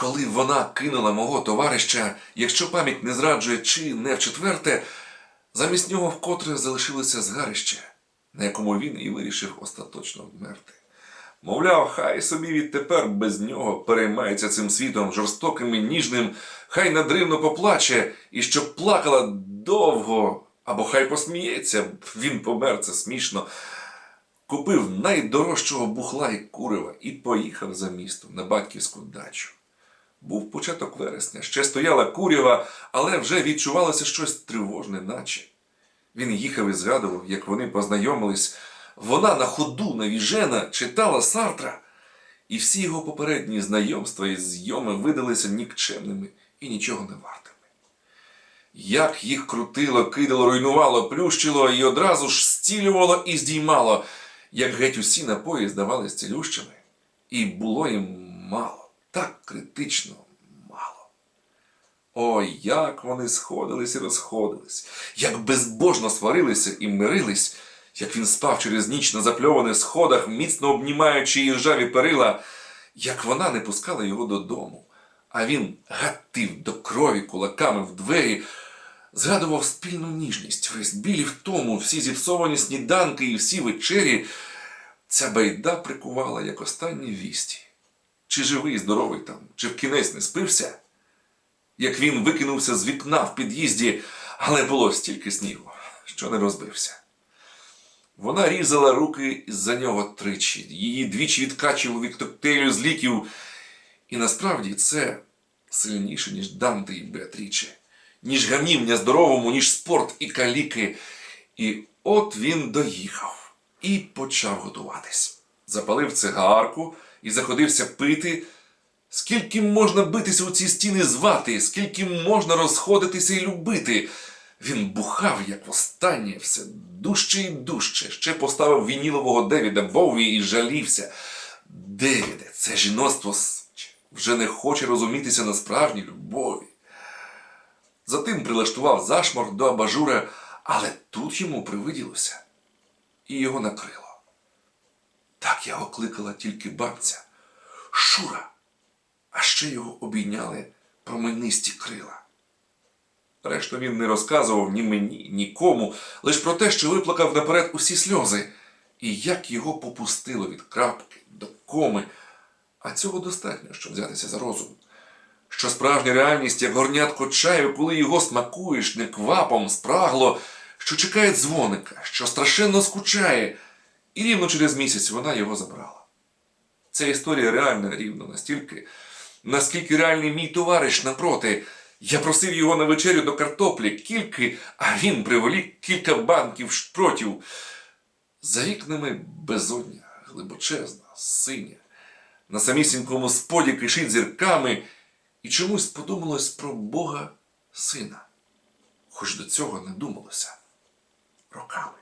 коли вона кинула мого товариша, якщо пам'ять не зраджує чи не вчетверте, замість нього вкотре залишилося згарище, на якому він і вирішив остаточно вмерти. Мовляв, хай собі відтепер без нього переймається цим світом жорстоким і ніжним, хай надривно поплаче, і щоб плакала довго, або хай посміється, він помер, це смішно. Купив найдорожчого бухла і курева і поїхав за місто на батьківську дачу. Був початок вересня, ще стояла курява, але вже відчувалося щось тривожне, наче. Він їхав і згадував, як вони познайомились. Вона на ходу навіжена читала Сартра, і всі його попередні знайомства і зйоми видалися нікчемними і нічого не вартими. Як їх крутило, кидало, руйнувало, плющило і одразу ж зцілювало і здіймало, як геть усі напої здавались цілющими. І було їм мало, так критично мало. Ой, як вони сходились і розходились, як безбожно сварилися і мирились, як він спав через ніч на запльованих сходах, міцно обнімаючи її ржаві перила, як вона не пускала його додому, а він гатив до крові кулаками в двері, згадував спільну ніжність, весь білі в тому, всі зіпсовані сніданки і всі вечері. Ця байда прикувала, як останні вісті. Чи живий, здоровий там, чи в кінець не спився? як він викинувся з вікна в під'їзді, але було стільки снігу, що не розбився. Вона різала руки за нього тричі, її двічі відкачував від коктейлю з ліків. І насправді це сильніше, ніж Данте і Беатріче, ніж гамівня здоровому, ніж спорт і каліки. І от він доїхав і почав готуватись. Запалив цигарку і заходився пити. Скільки можна битися у ці стіни звати, скільки можна розходитися і любити. Він бухав, як востаннє, все дужче і дужче. Ще поставив вінілового Девіда Боуві і жалівся. Девіде, це жіноцтво вже не хоче розумітися на справжній любові. Затим прилаштував зашмор до абажура, але тут йому привиділося. І його накрило. Так його кликала тільки бабця. Шура а ще його обійняли променисті крила. Решту він не розказував ні мені, нікому, лише про те, що виплакав наперед усі сльози, і як його попустило від крапки до коми. А цього достатньо, щоб взятися за розум. Що справжня реальність, як горнятко чаю, коли його смакуєш неквапом, спрагло, що чекає дзвоника, що страшенно скучає, і рівно через місяць вона його забрала. Ця історія реальна рівно настільки, наскільки реальний мій товариш напроти. Я просив його на вечерю до картоплі кільки, а він приволік кілька банків шпротів. За вікнами безодня, глибочезна, синя. На самісінькому споді кишить зірками, і чомусь подумалось про Бога сина. Хоч до цього не думалося роками.